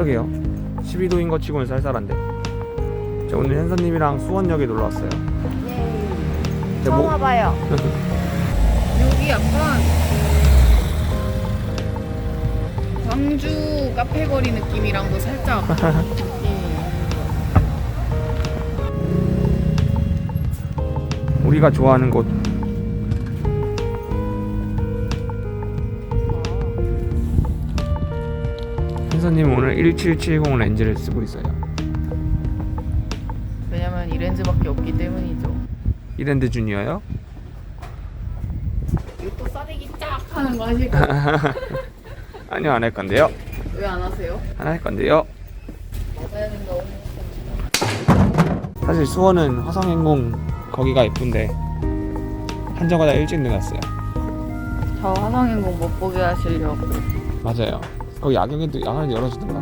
그러게요. 12도인 거 치고는 쌀쌀한데. 저 오늘 현선님이랑 수원역에 놀러 왔어요. 네, 처음 뭐- 와봐요. 여기 약간 광주 카페 거리 느낌이랑도 살짝. 우리가 좋아하는 곳 현선님 오늘 1770 렌즈를 쓰고 있어요 왜냐면 이 렌즈밖에 없기 때문이죠. 이랜드 주니어요? 이거 또 싸대기 쫙 하는 거 하실 거 아니요 안 할 건데요 왜 안 하세요? 안 할 건데요 맞아야 된다 오늘. 사실 수원은 화성행공 거기가 예쁜데 한정거다 일찍 내놨어요 저 화성인공 못 보게 하시려고. 맞아요 거기 야경에도 야간 열어주던가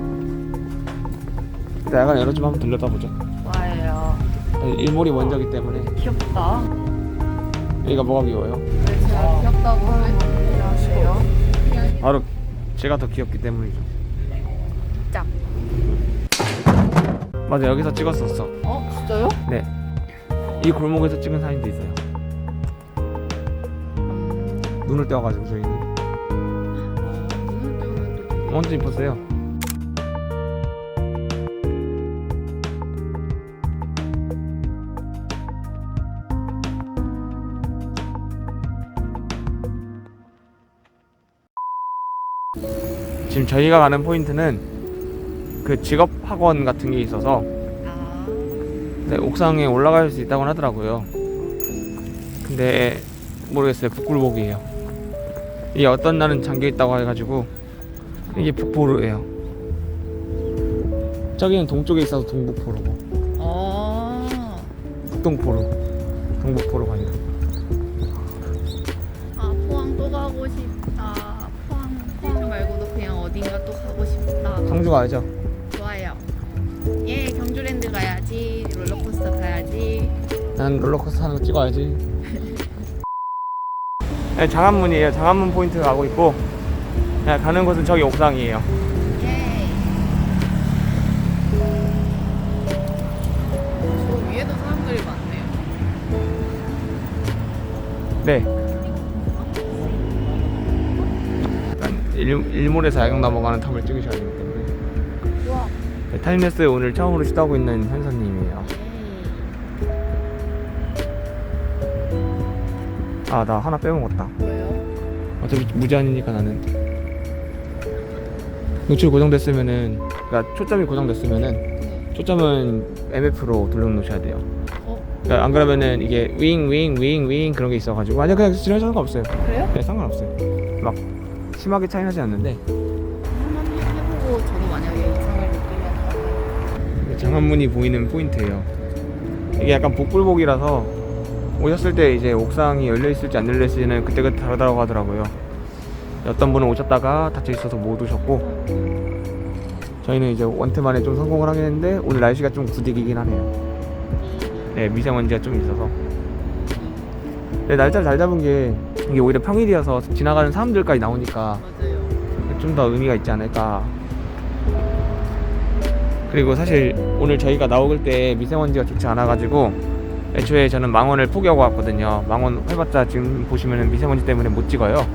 야간 열어주면 한번 들려다 보죠 좋아해요. 일몰이 먼저기 때문에 귀엽다. 여기가 뭐가 귀여워요? 왜 제가 귀엽다고 하세요? 바로 제가 더 귀엽기 때문이죠 짝. 맞아 여기서 찍었었어 어 진짜요? 네 이 골목에서 찍은 사진도 있어요 눈을 떼어가지고 저희는 완전 이뻤어요 지금 저희가 가는 포인트는 그 직업 학원 같은 게 있어서 아 네, 옥상에 올라갈 수 있다고 하더라고요. 근데 모르겠어요. 북굴복이에요. 이게 어떤 날은 잠겨 있다고 해가지고 이게 북포로예요. 저기는 동쪽에 있어서 동북포로고 어. 북동포로, 동북포로가 아니라. 아 포항 또 가고 싶다. 포항 포항 말고도 그냥 어딘가 또 가고 싶다. 상주 가야죠. 좋아요. 예 경주랜드 가야지. 롤러코스터 가야지. 난 롤러코스터 거 찍어야지. 네, 장안문이에요. 장안문 포인트 가고 있고 네, 가는 곳은 저기 옥상이에요. 예. 저 위에도 사람들이 많네요. 네. 일단 일, 일몰에서 야경 넘어가는 탑을 찍으셔야 되기 때문에. 우와. 네, 타임레스 오늘 처음으로 시도하고 있는 현선님이에요. 아, 나 하나 빼먹었다. 왜요? 어차피 무제한이니까 나는. 노출 고정됐으면은, 그러니까 초점이 고정됐으면은 네. 초점은 MF로 돌려놓으셔야 돼요. 어 그러니까 안 그러면은 이게 윙, 윙, 윙, 윙 그런 게 있어가지고 아니 그냥 지나쳐 상관없어요. 그래요? 네, 상관없어요. 막 심하게 차이 나지 않는데 한번 해보고 저도 만약에 이상을 느끼면 장안문이 보이는 포인트예요. 이게 약간 복불복이라서 오셨을 때 이제 옥상이 열려 있을지 안 열려 있을지는 그때그때 다르다고 하더라고요. 어떤 분은 오셨다가 닫혀 있어서 못 오셨고 저희는 이제 원트 만에 좀 성공을 하긴 했는데 오늘 날씨가 좀 구디기긴 하네요. 네 미세먼지가 좀 있어서. 네 날짜를 잘 잡은 게 이게 오히려 평일이어서 지나가는 사람들까지 나오니까. 좀 더 의미가 있지 않을까. 그리고 사실 오늘 저희가 나올 때 미세먼지가 좋지 않아가지고 애초에 저는 망원을 포기하고 왔거든요. 망원 해봤자 지금 보시면은 미세먼지 때문에 못 찍어요.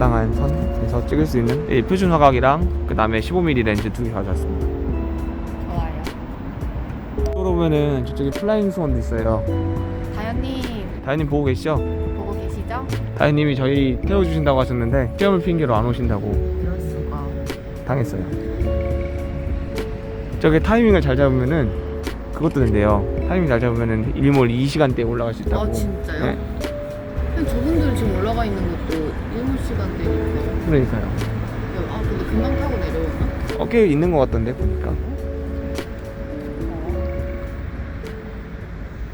적당한 선에서 찍을 수 있는 이 표준 화각이랑 그 다음에 15mm 렌즈 두 개 가져왔습니다. 좋아요. 또 보면은 저쪽에 플라잉 스원도 있어요. 다현님 다현님 보고 계시죠? 보고 계시죠? 다현님이 다현님이 저희 태워주신다고 하셨는데 시험을 핑계로 안 오신다고 이럴 수가. 당했어요. 저게 타이밍을 잘 잡으면은 그것도 된대요. 타이밍 잘 잡으면은 일몰 2시간대에 올라갈 수 있다고. 아 진짜요? 네, 저분들 지금 올라가 있는 것도 일곱 시간대니까. 그러니까요. 아 근데 금방 타고 내려오나? 어깨에 있는 것 같던데 보니까.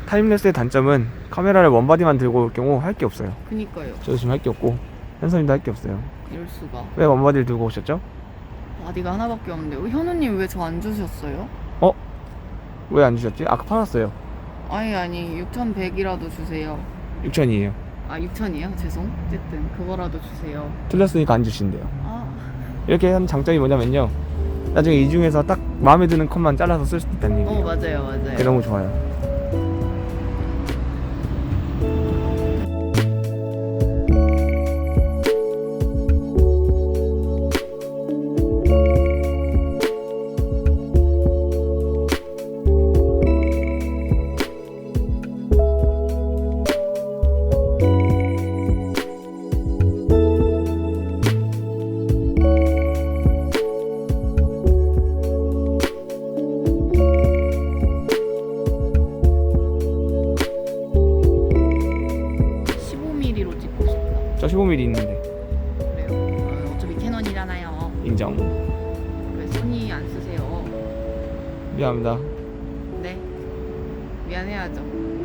타임레스의 단점은 카메라를 원바디만 들고 올 경우 할 게 없어요. 그니까요. 저도 지금 할 게 없고 현선님도 할 게 없어요. 이럴 수가. 왜 원바디를 들고 오셨죠? 바디가 하나밖에 없는데 어, 현우님 왜 저 안 주셨어요? 왜 안 주셨지? 아까 팔았어요. 아니 아니 6,100이라도 주세요. 6천이에요. 아 6,000이요? 죄송. 어쨌든 그거라도 주세요. 틀렸으니까 안 주신대요. 아 이렇게 하는 장점이 뭐냐면요. 나중에 이 중에서 딱 마음에 드는 컷만 잘라서 쓸 수 있다는 얘기예요. 어 맞아요 맞아요. 그게 너무 좋아요. 15mm 있는데 그래요. 어, 어차피 캐논이잖아요. 인정. 왜 소니 안 쓰세요? 미안합니다. 네. 미안해야죠.